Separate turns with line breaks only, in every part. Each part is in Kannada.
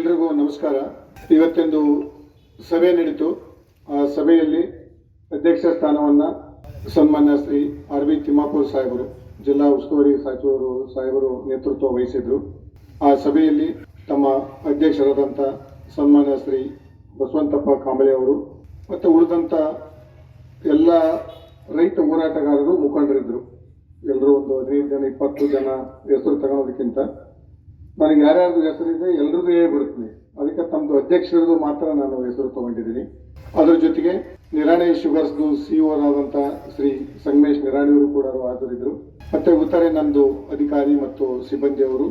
ಎಲ್ರಿಗೂ ನಮಸ್ಕಾರ. ಇವತ್ತೊಂದು ಸಭೆ ನಡೀತು. ಆ ಸಭೆಯಲ್ಲಿ ಅಧ್ಯಕ್ಷ ಸ್ಥಾನವನ್ನು ಸನ್ಮಾನ್ಯ ಶ್ರೀ ಆರ್ ಬಿ ತಿಮ್ಮಾಪುರ್ ಸಾಹೇಬರು, ಜಿಲ್ಲಾ ಉಸ್ತುವಾರಿ ಸಚಿವರು ಸಾಹೇಬರು ನೇತೃತ್ವ ವಹಿಸಿದ್ರು. ಆ ಸಭೆಯಲ್ಲಿ ತಮ್ಮ ಅಧ್ಯಕ್ಷರಾದಂಥ ಸನ್ಮಾನ್ಯ ಶ್ರೀ ಬಸವಂತಪ್ಪ ಕಾಂಬಳೆ ಅವರು ಮತ್ತು ಉಳಿದಂಥ ಎಲ್ಲ ರೈತ ಹೋರಾಟಗಾರರು ಮುಖಂಡರಿದ್ದರು ಎಲ್ಲರೂ ಒಂದು ಹದಿನೈದು ಜನ, ಇಪ್ಪತ್ತು ಜನ ಹೆಸರು ತಗೊಳೋದಕ್ಕಿಂತ ನನಗೆ ಯಾರ್ಯಾರ್ದು ಹೆಸರಿದೆ ಎಲ್ರದ್ದು ಹೇಳ್ಬಿಡ್ತೀನಿ ಅದಕ್ಕೆ ತಮ್ಮದು ಅಧ್ಯಕ್ಷರದು ಮಾತ್ರ ನಾನು ಹೆಸರು ತಗೊಂಡಿದ್ದೀನಿ. ಅದರ ಜೊತೆಗೆ ನಿರಾಣಿ ಶುಗರ್ಸ್ದು ಸಿ ಆದಂಥ ಶ್ರೀ ಸಂಗಮೇಶ್ ನಿರಾಣಿಯವರು ಕೂಡ ಹಾಜರಿದ್ದರು. ಮತ್ತೆ ಉತ್ತರ ನಂದು ಅಧಿಕಾರಿ ಮತ್ತು ಸಿಬ್ಬಂದಿಯವರು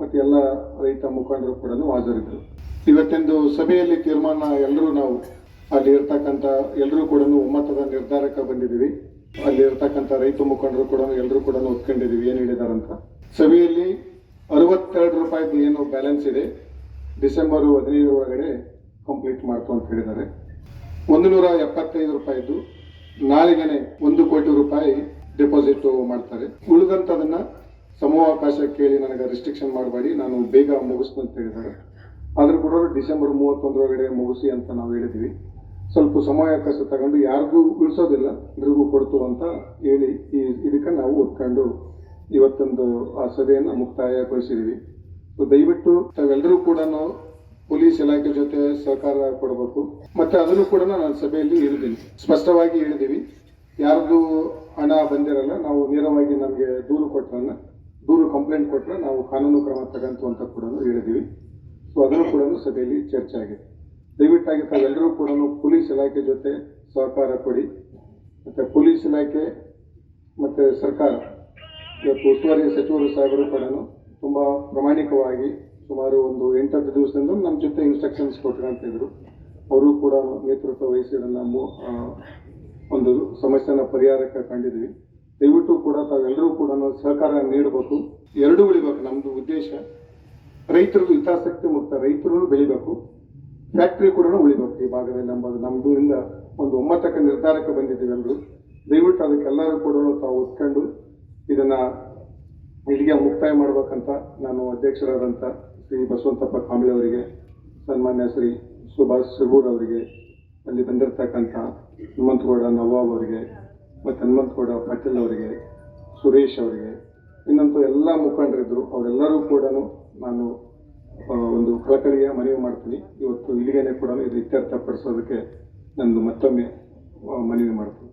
ಮತ್ತು ಎಲ್ಲ ರೈತ ಮುಖಂಡರು ಕೂಡ ಹಾಜರಿದ್ದರು. ಇವತ್ತಿಂದು ಸಭೆಯಲ್ಲಿ ತೀರ್ಮಾನ ಎಲ್ಲರೂ ನಾವು ಅಲ್ಲಿ ಇರ್ತಕ್ಕಂಥ ಎಲ್ಲರೂ ಕೂಡ ಒಮ್ಮತದ ನಿರ್ಧಾರಕ್ಕೆ ಬಂದಿದ್ದೀವಿ. ಅಲ್ಲಿ ಇರ್ತಕ್ಕಂಥ ರೈತ ಮುಖಂಡರು ಕೂಡ ಎಲ್ಲರೂ ಕೂಡ ಒತ್ಕೊಂಡಿದ್ದೀವಿ ಏನು ಹೇಳಿದಾರಂತ? ಸಭೆಯಲ್ಲಿ ಅರವತ್ತೆರಡು ರೂಪಾಯಿದು ಏನು ಬ್ಯಾಲೆನ್ಸ್ ಇದೆ. ಡಿಸೆಂಬರ್ ಹದಿನೈದರ ಒಳಗಡೆ ಕಂಪ್ಲೀಟ್ ಮಾಡ್ತು ಅಂತ ಹೇಳಿದ್ದಾರೆ. ಒಂದು ನೂರ ಎಪ್ಪತ್ತೈದು ರೂಪಾಯಿದ್ದು ನಾಳೆಗೇನೆ ಒಂದು ಕೋಟಿ ರೂಪಾಯಿ ಡೆಪಾಸಿಟ್ ಮಾಡ್ತಾರೆ. ಉಳಿದಂಥದನ್ನ ಸಮೂಹಾವಕಾಶ ಕೇಳಿ ನನಗೆ ರಿಸ್ಟ್ರಿಕ್ಷನ್ ಮಾಡಬೇಡಿ. ನಾನು ಬೇಗ ಮುಗಿಸ್ತು ಅಂತ ಹೇಳಿದ್ದಾರೆ. ಆದರೂ ಕೂಡ ಡಿಸೆಂಬರ್ ಮೂವತ್ತೊಂದರೊಳಗಡೆ ಮುಗಿಸಿ ಅಂತ ನಾವು ಹೇಳಿದ್ವಿ ಸ್ವಲ್ಪ ಸಮಯಾವಕಾಶ ತಗೊಂಡು ಯಾರಿಗೂ ಉಳಿಸೋದಿಲ್ಲ ಎಲ್ರಿಗೂ ಕೊಡ್ತು ಅಂತ ಹೇಳಿ ಈ ಇದಕ್ಕೆ ನಾವು ಒಪ್ಕೊಂಡು ಇವತ್ತೊಂದು ಆ ಸಭೆಯನ್ನು ಮುಕ್ತಾಯಗೊಳಿಸಿದ್ದೀವಿ. ಸೊ, ದಯವಿಟ್ಟು ತಾವೆಲ್ಲರೂ ಕೂಡ ಪೊಲೀಸ್ ಇಲಾಖೆ ಜೊತೆ ಸಹಕಾರ ಕೊಡಬೇಕು. ಮತ್ತೆ ಅದನ್ನು ಕೂಡ ನಾನು ಸಭೆಯಲ್ಲಿ ಹೇಳಿದ್ದೀನಿ ಸ್ಪಷ್ಟವಾಗಿ ಹೇಳಿದ್ದೀವಿ. ಯಾರ್ದು ಹಣ ಬಂದಿರಲ್ಲ, ನಾವು ನೇರವಾಗಿ ನಮಗೆ ದೂರು ಕೊಟ್ರನ್ನ, ದೂರು ಕಂಪ್ಲೇಂಟ್ ಕೊಟ್ಟರೆ ನಾವು ಕಾನೂನು ಕ್ರಮ ತಗಂತು ಅಂತ ಕೂಡ ಹೇಳಿದ್ದೀವಿ. ಸೊ, ಅದನ್ನು ಕೂಡ ಸಭೆಯಲ್ಲಿ ಚರ್ಚೆ ಆಗಿದೆ. ದಯವಿಟ್ಟಾಗಿ ತಾವೆಲ್ಲರೂ ಕೂಡ ಪೊಲೀಸ್ ಇಲಾಖೆ ಜೊತೆ ಸಹಕಾರ ಕೊಡಿ. ಮತ್ತೆ ಪೊಲೀಸ್ ಇಲಾಖೆ ಮತ್ತೆ ಸರ್ಕಾರ ಇವತ್ತು ಉಸ್ತುವಾರಿ ಸಚಿವರು ಸಾಹೇಬರು ಕೂಡ ತುಂಬ ಪ್ರಾಮಾಣಿಕವಾಗಿ ಸುಮಾರು ಒಂದು ಎಂಟತ್ತು ದಿವಸದಿಂದ ನಮ್ಮ ಜೊತೆ ಇನ್ಸ್ಟ್ರಕ್ಷನ್ಸ್ ಕೊಟ್ಟರು ಅಂತಿದ್ರು ಅವರು ಕೂಡ ನೇತೃತ್ವ ವಹಿಸಿ ನಮ್ಮ ಒಂದು ಸಮಸ್ಯೆನ ಪರಿಹಾರಕ್ಕೆ ಕಂಡಿದ್ವಿ ದಯವಿಟ್ಟು ಕೂಡ ತಾವೆಲ್ಲರೂ ಕೂಡ ಸಹಕಾರ ನೀಡಬೇಕು. ಎರಡೂ ಉಳಿಬೇಕು ನಮ್ಮದು ಉದ್ದೇಶ. ರೈತರದ್ದು ಹಿತಾಸಕ್ತಿ ಮುಕ್ತ ರೈತರು ಬೆಳಿಬೇಕು. ಫ್ಯಾಕ್ಟ್ರಿ ಕೂಡ ಉಳಿಬೇಕು ಈ ಭಾಗದಲ್ಲಿ ನಂಬೋದು ನಮ್ದು ಇಂದ ಒಂದು ಒಮ್ಮತಕ್ಕ ನಿರ್ಧಾರಕ್ಕೆ ಬಂದಿದ್ದೀವಿ ಎಲ್ಲರೂ ದಯವಿಟ್ಟು ಅದಕ್ಕೆಲ್ಲರೂ ಕೂಡ ತಾವು ಒತ್ಕೊಂಡು ಇದನ್ನ ಇಲ್ಲಿಗೆ ಮುಕ್ತಾಯ ಮಾಡಬೇಕಂತ ನಾನು ಅಧ್ಯಕ್ಷರಾದಂಥ ಶ್ರೀ ಬಸವಂತಪ್ಪ ಕಾಂಬಳೆ ಅವರಿಗೆ, ಸನ್ಮಾನ್ಯ ಶ್ರೀ ಸುಭಾಷ್ ಸಿಗೂರ್ ಅವರಿಗೆ, ಅಲ್ಲಿ ಬಂದಿರತಕ್ಕಂಥ ಹನುಮಂತಗೌಡ ನವಾಬ್ ಅವರಿಗೆ, ಮತ್ತು ಹನುಮಂತಗೌಡ ಪಾಟೀಲ್ ಅವರಿಗೆ, ಸುರೇಶ್ ಅವರಿಗೆ, ಇನ್ನಂತೂ ಎಲ್ಲ ಮುಖಂಡರಿದ್ದರು ಅವರೆಲ್ಲರೂ ಕೂಡ ನಾನು ಒಂದು ಕಳಕಳಿಯ ಮನವಿ ಮಾಡ್ತೀನಿ. ಇವತ್ತು ಇಲ್ಲಿಗೇನೆ ಕೂಡ ಇದು ಇತ್ಯರ್ಥಪಡಿಸೋದಕ್ಕೆ ನಂದು ಮತ್ತೊಮ್ಮೆ ಮನವಿ ಮಾಡ್ತೀನಿ.